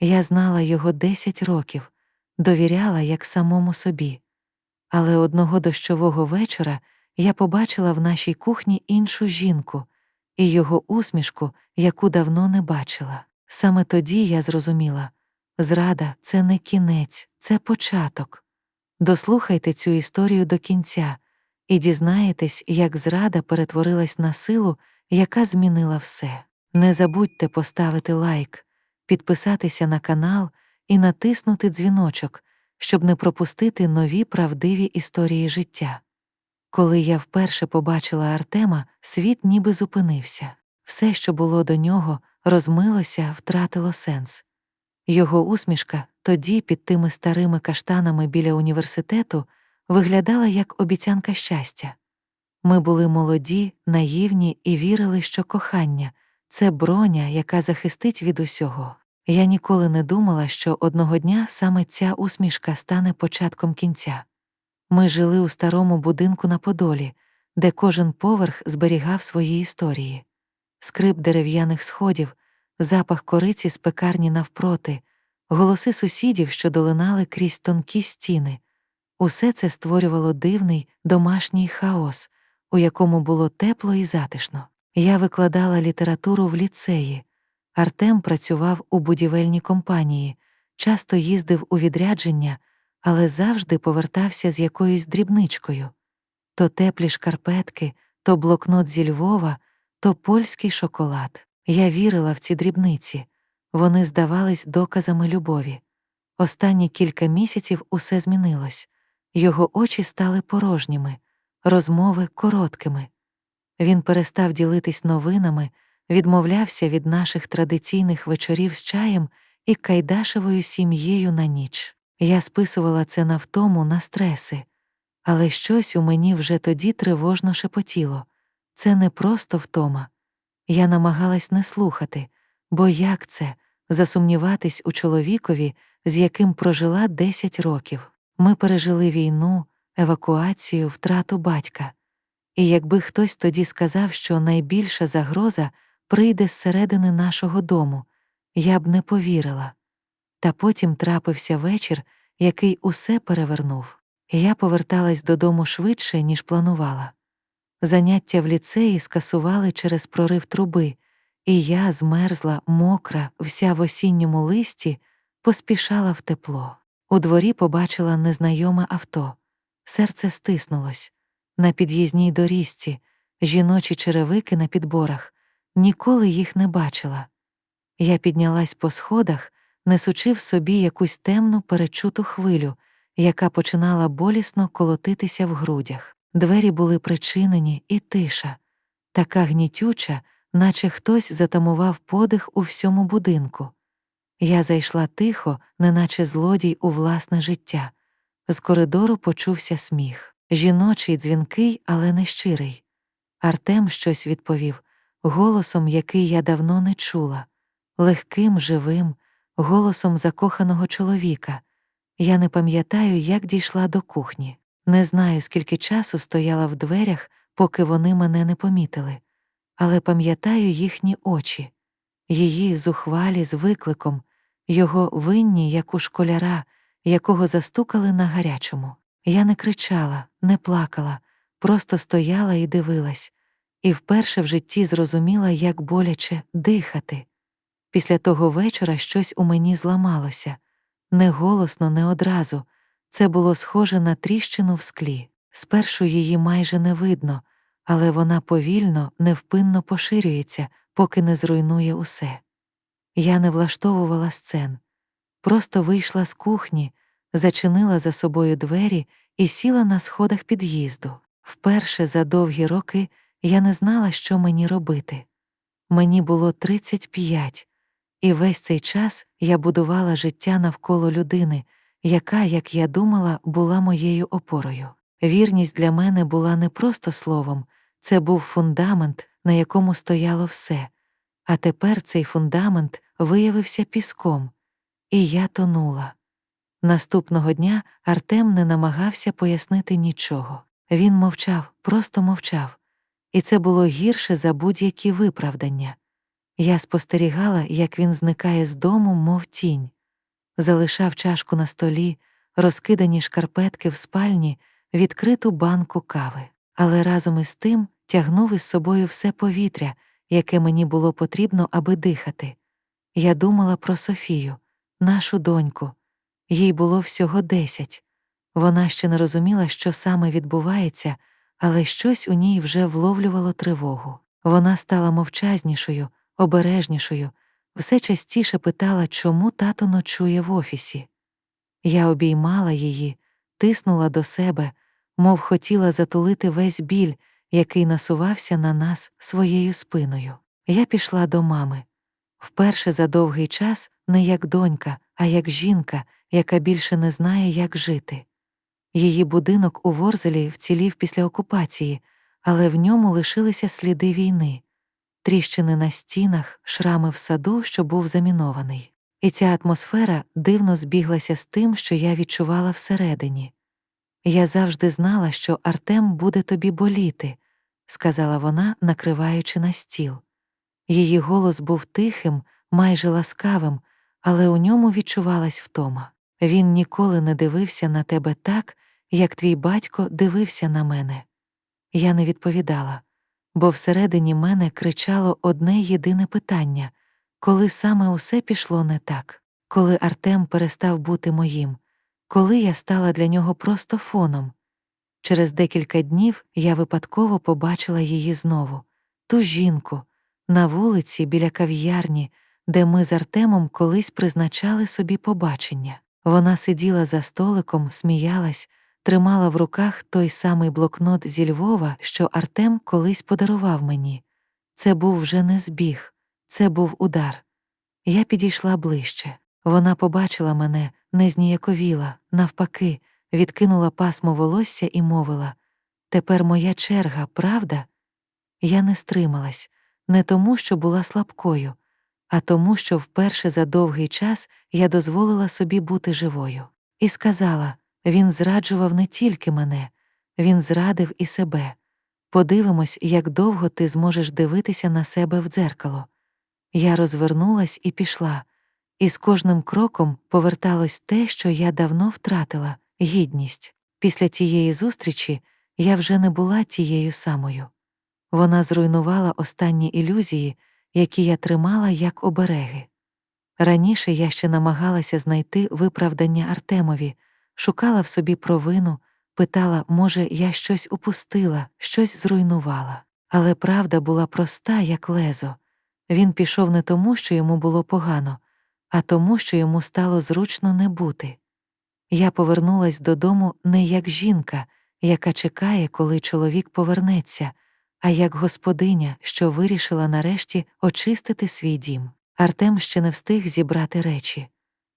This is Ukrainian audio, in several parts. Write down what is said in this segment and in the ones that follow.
Я знала його десять років, довіряла як самому собі. Але одного дощового вечора я побачила в нашій кухні іншу жінку і його усмішку, яку давно не бачила. Саме тоді я зрозуміла зрада це не кінець, це початок. Дослухайте цю історію до кінця і дізнаєтесь, як зрада перетворилась на силу, яка змінила все. Не забудьте поставити лайк, підписатися на канал і натиснути дзвіночок, щоб не пропустити нові правдиві історії життя. Коли я вперше побачила Артема, світ ніби зупинився. Все, що було до нього, розмилося, втратило сенс. Його усмішка тоді, під тими старими каштанами біля університету, виглядала як обіцянка щастя. Ми були молоді, наївні і вірили, що кохання це броня, яка захистить від усього. Я ніколи не думала, що одного дня саме ця усмішка стане початком кінця. Ми жили у старому будинку на Подолі, де кожен поверх зберігав свої історії. Скрип дерев'яних сходів, запах кориці з пекарні навпроти, голоси сусідів, що долинали крізь тонкі стіни. Усе це створювало дивний домашній хаос, у якому було тепло і затишно. Я викладала літературу в ліцеї. Артем працював у будівельній компанії, часто їздив у відрядження, але завжди повертався з якоюсь дрібничкою то теплі шкарпетки, то блокнот зі Львова, то польський шоколад. Я вірила в ці дрібниці, вони здавались доказами любові. Останні кілька місяців усе змінилось, його очі стали порожніми, розмови короткими. Він перестав ділитись новинами, відмовлявся від наших традиційних вечорів з чаєм і кайдашевою сім'єю на ніч. Я списувала це на втому, на стреси, але щось у мені вже тоді тривожно шепотіло це не просто втома. Я намагалась не слухати, бо як це засумніватись у чоловікові, з яким прожила 10 років. Ми пережили війну, евакуацію, втрату батька. І якби хтось тоді сказав, що найбільша загроза прийде зсередини нашого дому, я б не повірила. Та потім трапився вечір, який усе перевернув. Я поверталась додому швидше, ніж планувала. Заняття в ліцеї скасували через прорив труби, і я, змерзла, мокра, вся в осінньому листі, поспішала в тепло. У дворі побачила незнайоме авто. Серце стиснулось. На під'їзній доріжці, жіночі черевики на підборах, ніколи їх не бачила. Я піднялась по сходах, несучи в собі якусь темну перечуту хвилю, яка починала болісно колотитися в грудях. Двері були причинені, і тиша, така гнітюча, наче хтось затамував подих у всьому будинку. Я зайшла тихо, неначе злодій у власне життя. З коридору почувся сміх. Жіночий, дзвінкий, але не щирий. Артем щось відповів, голосом, який я давно не чула, легким, живим, голосом закоханого чоловіка. Я не пам'ятаю, як дійшла до кухні. Не знаю, скільки часу стояла в дверях, поки вони мене не помітили, але пам'ятаю їхні очі, її зухвалі з викликом, його винні, як у школяра, якого застукали на гарячому. Я не кричала, не плакала, просто стояла і дивилась, і вперше в житті зрозуміла, як боляче дихати. Після того вечора щось у мені зламалося не голосно, не одразу. Це було схоже на тріщину в склі. Спершу її майже не видно, але вона повільно, невпинно поширюється, поки не зруйнує усе. Я не влаштовувала сцен, просто вийшла з кухні, зачинила за собою двері і сіла на сходах під'їзду. Вперше за довгі роки я не знала, що мені робити. Мені було 35, і весь цей час я будувала життя навколо людини, яка, як я думала, була моєю опорою. Вірність для мене була не просто словом, це був фундамент, на якому стояло все. А тепер цей фундамент виявився піском, і я тонула. Наступного дня Артем не намагався пояснити нічого. Він мовчав, просто мовчав, і це було гірше за будь-які виправдання. Я спостерігала, як він зникає з дому, мов тінь, залишав чашку на столі, розкидані шкарпетки в спальні, відкриту банку кави, але разом із тим тягнув із собою все повітря, яке мені було потрібно, аби дихати. Я думала про Софію, нашу доньку. Їй було всього десять. Вона ще не розуміла, що саме відбувається, але щось у ній вже вловлювало тривогу. Вона стала мовчазнішою, обережнішою, все частіше питала, чому тато ночує в офісі. Я обіймала її, тиснула до себе, мов хотіла затулити весь біль, який насувався на нас своєю спиною. Я пішла до мами. Вперше за довгий час не як донька, а як жінка, яка більше не знає, як жити. Її будинок у Ворзелі вцілів після окупації, але в ньому лишилися сліди війни, тріщини на стінах, шрами в саду, що був замінований. І ця атмосфера дивно збіглася з тим, що я відчувала всередині. Я завжди знала, що Артем буде тобі боліти, сказала вона, накриваючи на стіл. Її голос був тихим, майже ласкавим, але у ньому відчувалась втома. Він ніколи не дивився на тебе так, як твій батько дивився на мене. Я не відповідала, бо всередині мене кричало одне єдине питання коли саме усе пішло не так, коли Артем перестав бути моїм, коли я стала для нього просто фоном. Через декілька днів я випадково побачила її знову, ту жінку, на вулиці біля кав'ярні, де ми з Артемом колись призначали собі побачення. Вона сиділа за столиком, сміялась, тримала в руках той самий блокнот зі Львова, що Артем колись подарував мені. Це був вже не збіг, це був удар. Я підійшла ближче. Вона побачила мене, не зніяковіла, навпаки, відкинула пасмо волосся і мовила Тепер моя черга, правда? Я не стрималась, не тому, що була слабкою, а тому, що вперше за довгий час я дозволила собі бути живою. І сказала він зраджував не тільки мене, він зрадив і себе. Подивимось, як довго ти зможеш дивитися на себе в дзеркало. Я розвернулась і пішла, і з кожним кроком поверталось те, що я давно втратила гідність. Після тієї зустрічі я вже не була тією самою. Вона зруйнувала останні ілюзії, які я тримала як обереги. Раніше я ще намагалася знайти виправдання Артемові, шукала в собі провину, питала, може, я щось упустила, щось зруйнувала. Але правда була проста, як лезо. Він пішов не тому, що йому було погано, а тому, що йому стало зручно не бути. Я повернулась додому не як жінка, яка чекає, коли чоловік повернеться, а як господиня, що вирішила нарешті очистити свій дім. Артем ще не встиг зібрати речі.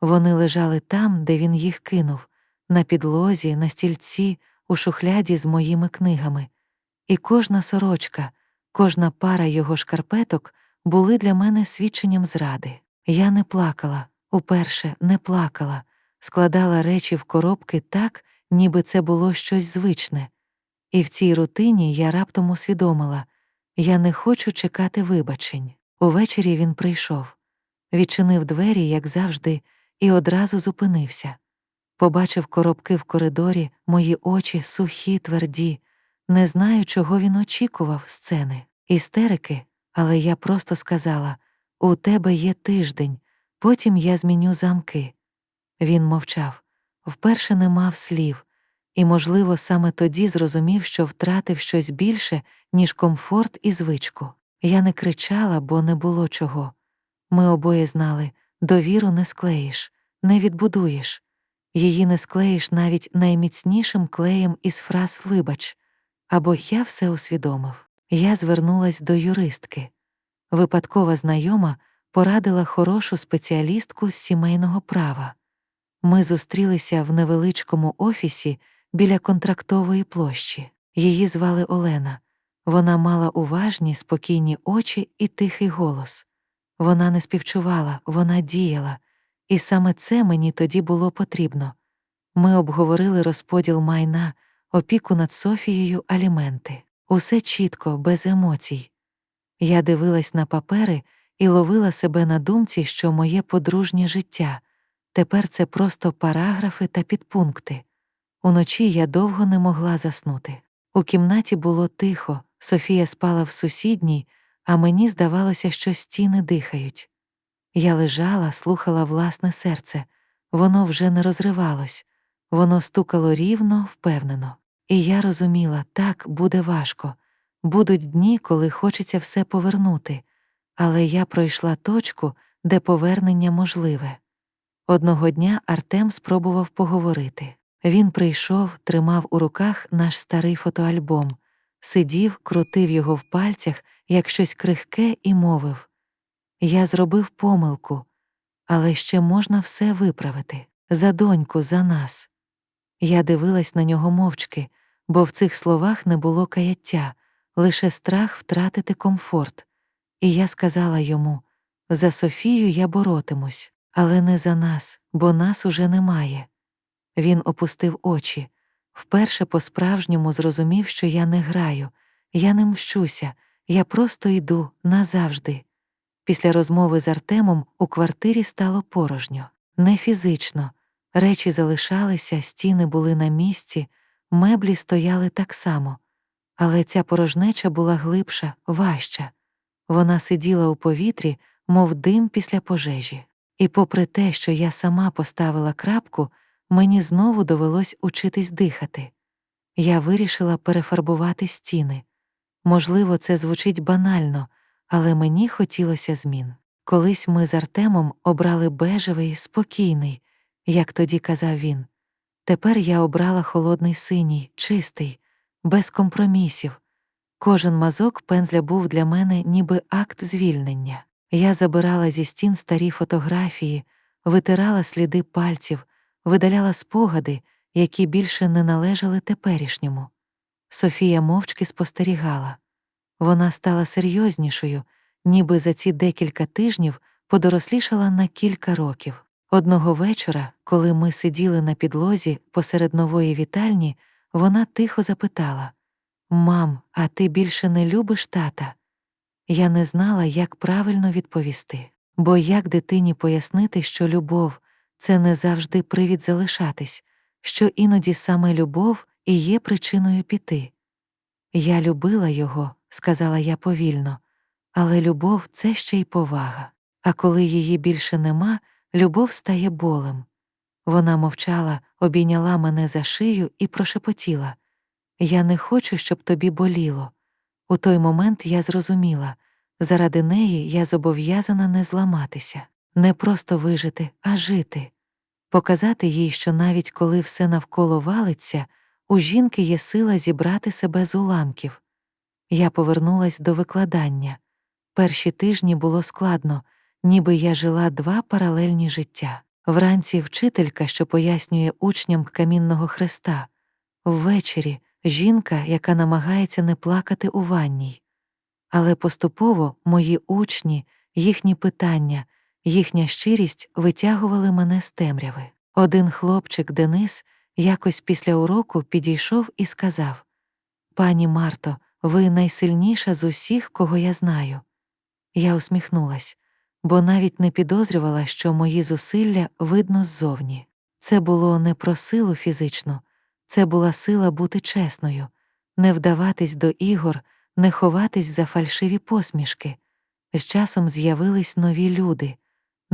Вони лежали там, де він їх кинув, на підлозі, на стільці, у шухляді з моїми книгами. І кожна сорочка, кожна пара його шкарпеток були для мене свідченням зради. Я не плакала, уперше не плакала, складала речі в коробки так, ніби це було щось звичне. І в цій рутині я раптом усвідомила я не хочу чекати вибачень. Увечері він прийшов, відчинив двері, як завжди, і одразу зупинився. Побачив коробки в коридорі, мої очі сухі, тверді, не знаю, чого він очікував сцени, істерики, але я просто сказала у тебе є тиждень, потім я зміню замки. Він мовчав, вперше не мав слів, і, можливо, саме тоді зрозумів, що втратив щось більше, ніж комфорт і звичку. Я не кричала, бо не було чого. Ми обоє знали довіру не склеїш, не відбудуєш. Її не склеїш навіть найміцнішим клеєм із фраз Вибач, або я все усвідомив. Я звернулась до юристки. Випадкова знайома порадила хорошу спеціалістку з сімейного права. Ми зустрілися в невеличкому офісі біля контрактової площі. Її звали Олена. Вона мала уважні, спокійні очі і тихий голос. Вона не співчувала, вона діяла, і саме це мені тоді було потрібно. Ми обговорили розподіл майна, опіку над Софією, аліменти. Усе чітко, без емоцій. Я дивилась на папери і ловила себе на думці, що моє подружнє життя тепер це просто параграфи та підпункти. Уночі я довго не могла заснути. У кімнаті було тихо, Софія спала в сусідній, а мені здавалося, що стіни дихають. Я лежала, слухала власне серце, воно вже не розривалось, воно стукало рівно, впевнено. І я розуміла, так буде важко. Будуть дні, коли хочеться все повернути, але я пройшла точку, де повернення можливе. Одного дня Артем спробував поговорити. Він прийшов, тримав у руках наш старий фотоальбом, сидів, крутив його в пальцях, як щось крихке, і мовив Я зробив помилку, але ще можна все виправити. За доньку, за нас. Я дивилась на нього мовчки, бо в цих словах не було каяття, лише страх втратити комфорт. І я сказала йому за Софію я боротимусь, але не за нас, бо нас уже немає. Він опустив очі, вперше по-справжньому зрозумів, що я не граю, я не мщуся, я просто йду назавжди. Після розмови з Артемом у квартирі стало порожньо, не фізично. Речі залишалися, стіни були на місці, меблі стояли так само, але ця порожнеча була глибша, важча. Вона сиділа у повітрі, мов дим після пожежі. І попри те, що я сама поставила крапку, мені знову довелось учитись дихати. Я вирішила перефарбувати стіни. Можливо, це звучить банально, але мені хотілося змін. Колись ми з Артемом обрали бежевий, спокійний, як тоді казав він. Тепер я обрала холодний синій, чистий, без компромісів. Кожен мазок пензля був для мене ніби акт звільнення. Я забирала зі стін старі фотографії, витирала сліди пальців, видаляла спогади, які більше не належали теперішньому. Софія мовчки спостерігала. Вона стала серйознішою, ніби за ці декілька тижнів подорослішала на кілька років. Одного вечора, коли ми сиділи на підлозі посеред нової вітальні, вона тихо запитала Мам, а ти більше не любиш тата? Я не знала, як правильно відповісти, бо як дитині пояснити, що любов це не завжди привід залишатись, що іноді саме любов і є причиною піти. Я любила його, сказала я повільно, але любов це ще й повага. А коли її більше нема, любов стає болем. Вона мовчала, обійняла мене за шию і прошепотіла Я не хочу, щоб тобі боліло. У той момент я зрозуміла заради неї я зобов'язана не зламатися, не просто вижити, а жити, показати їй, що навіть коли все навколо валиться, у жінки є сила зібрати себе з уламків. Я повернулась до викладання. Перші тижні було складно, ніби я жила два паралельні життя. Вранці вчителька, що пояснює учням камінного хреста, ввечері жінка, яка намагається не плакати у ванній. Але поступово мої учні, їхні питання, їхня щирість витягували мене з темряви. Один хлопчик Денис якось після уроку підійшов і сказав Пані Марто, ви найсильніша з усіх, кого я знаю. Я усміхнулась, бо навіть не підозрювала, що мої зусилля видно ззовні. Це було не про силу фізичну, це була сила бути чесною, не вдаватись до ігор, не ховатись за фальшиві посмішки. З часом з'явились нові люди,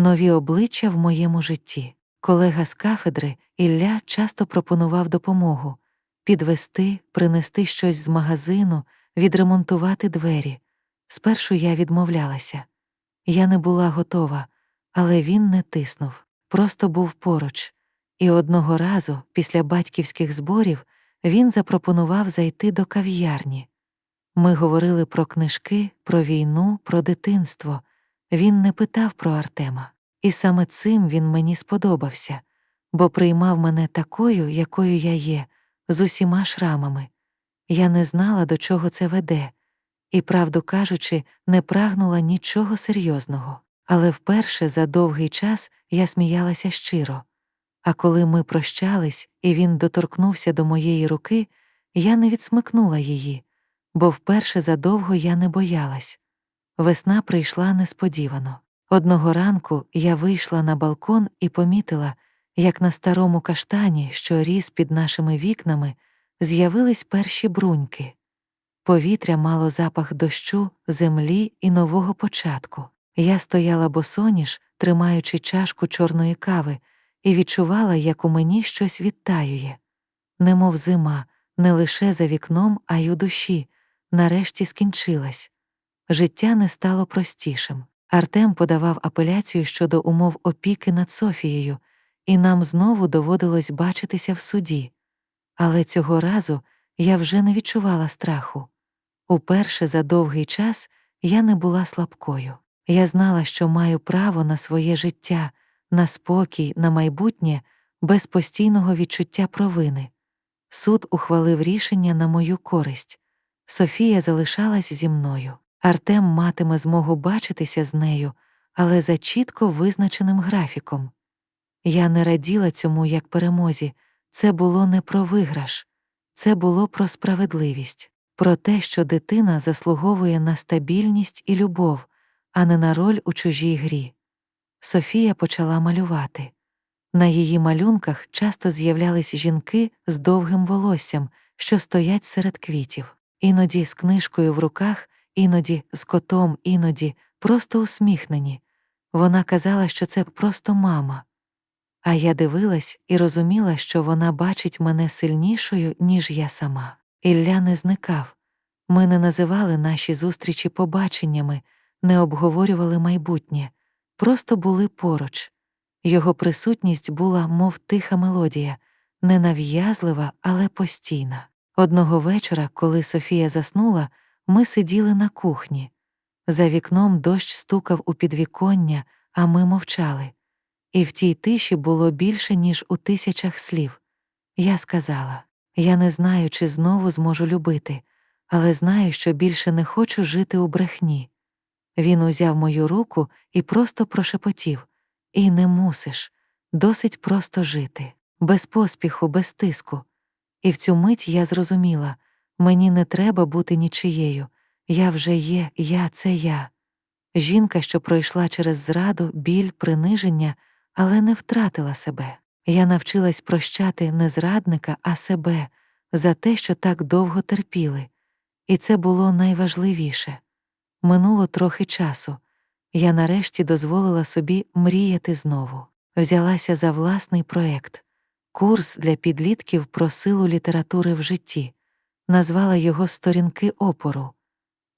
нові обличчя в моєму житті. Колега з кафедри Ілля часто пропонував допомогу підвести, принести щось з магазину, відремонтувати двері. Спершу я відмовлялася. Я не була готова, але він не тиснув, просто був поруч. І одного разу, після батьківських зборів, він запропонував зайти до кав'ярні. Ми говорили про книжки, про війну, про дитинство. Він не питав про Артема. І саме цим він мені сподобався, бо приймав мене такою, якою я є, з усіма шрамами. Я не знала, до чого це веде, і, правду кажучи, не прагнула нічого серйозного. Але вперше за довгий час я сміялася щиро. А коли ми прощались, і він доторкнувся до моєї руки, я не відсмикнула її, бо вперше задовго я не боялась. Весна прийшла несподівано. Одного ранку я вийшла на балкон і помітила, як на старому каштані, що ріс під нашими вікнами, з'явились перші бруньки. Повітря мало запах дощу, землі і нового початку. Я стояла босоніж, тримаючи чашку чорної кави, і відчувала, як у мені щось відтаює. Немов зима, не лише за вікном, а й у душі, нарешті скінчилась. Життя не стало простішим. Артем подавав апеляцію щодо умов опіки над Софією, і нам знову доводилось бачитися в суді. Але цього разу я вже не відчувала страху. Уперше за довгий час я не була слабкою. Я знала, що маю право на своє життя, на спокій, на майбутнє, без постійного відчуття провини. Суд ухвалив рішення на мою користь. Софія залишалась зі мною. Артем матиме змогу бачитися з нею, але за чітко визначеним графіком. Я не раділа цьому як перемозі, це було не про виграш, це було про справедливість, про те, що дитина заслуговує на стабільність і любов, а не на роль у чужій грі. Софія почала малювати. На її малюнках часто з'являлись жінки з довгим волоссям, що стоять серед квітів, іноді з книжкою в руках, іноді з котом, іноді просто усміхнені. Вона казала, що це просто мама. А я дивилась і розуміла, що вона бачить мене сильнішою, ніж я сама. Ілля не зникав. Ми не називали наші зустрічі побаченнями, не обговорювали майбутнє, просто були поруч. Його присутність була, мов тиха мелодія, ненав'язлива, але постійна. Одного вечора, коли Софія заснула, ми сиділи на кухні. За вікном дощ стукав у підвіконня, а ми мовчали. І в тій тиші було більше, ніж у тисячах слів. Я сказала я не знаю, чи знову зможу любити, але знаю, що більше не хочу жити у брехні. Він узяв мою руку і просто прошепотів І не мусиш, досить просто жити, без поспіху, без тиску. І в цю мить я зрозуміла мені не треба бути нічиєю, я вже є, я це я. Жінка, що пройшла через зраду, біль, приниження, але не втратила себе. Я навчилась прощати не зрадника, а себе за те, що так довго терпіли, і це було найважливіше. Минуло трохи часу. Я нарешті дозволила собі мріяти знову, взялася за власний проект, курс для підлітків про силу літератури в житті, назвала його Сторінки опору.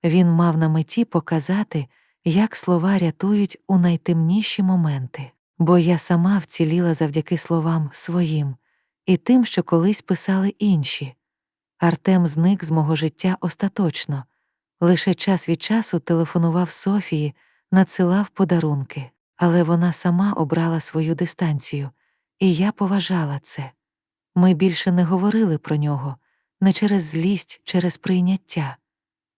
Він мав на меті показати, як слова рятують у найтемніші моменти, бо я сама вціліла завдяки словам своїм і тим, що колись писали інші. Артем зник з мого життя остаточно, лише час від часу телефонував Софії, надсилав подарунки, але вона сама обрала свою дистанцію, і я поважала це. Ми більше не говорили про нього, не через злість, через прийняття.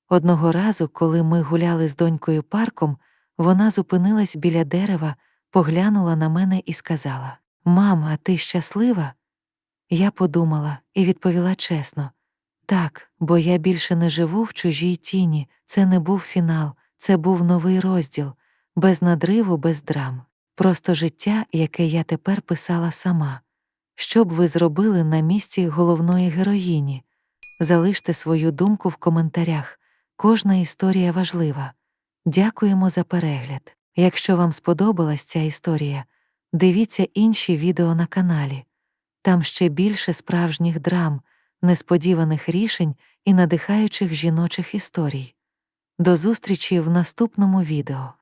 Одного разу, коли ми гуляли з донькою парком, вона зупинилась біля дерева, поглянула на мене і сказала Мам, а ти щаслива? Я подумала і відповіла чесно так, бо я більше не живу в чужій тіні, це не був фінал, це був новий розділ, без надриву, без драм, просто життя, яке я тепер писала сама. Що б ви зробили на місці головної героїні? Залиште свою думку в коментарях. Кожна історія важлива. Дякуємо за перегляд. Якщо вам сподобалась ця історія, дивіться інші відео на каналі. Там ще більше справжніх драм, несподіваних рішень і надихаючих жіночих історій. До зустрічі в наступному відео.